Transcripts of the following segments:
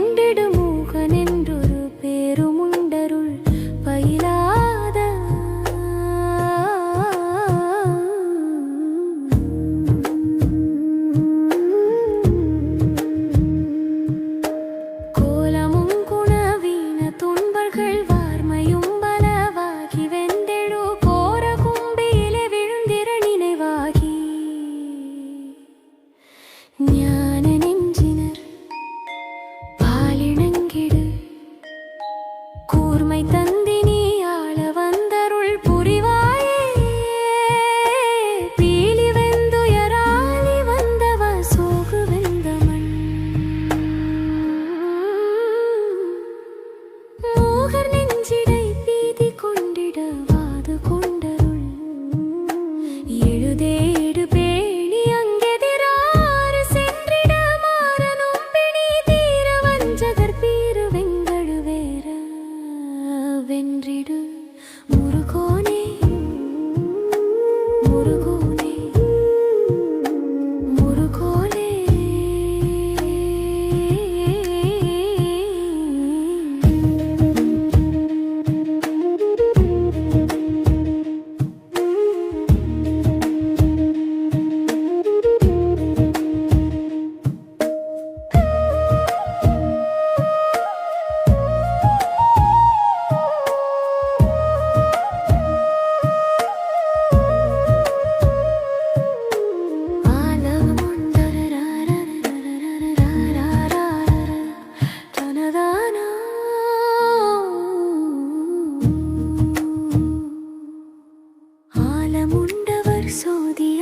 கண்டிடும் கூர்மை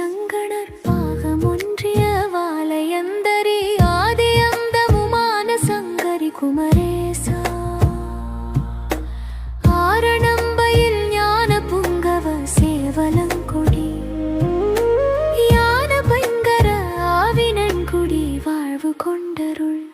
அங்கணர் பாகம் ஒன்றிய வாலயந்தரி ஆதி அந்தமுமான சங்கரி குமரேசா. ஆரணம்பையில் ஞான புங்கவ சேவலங்கொடி யான பங்கர ஆவினன்குடி வாழ்வு கொண்டருள்.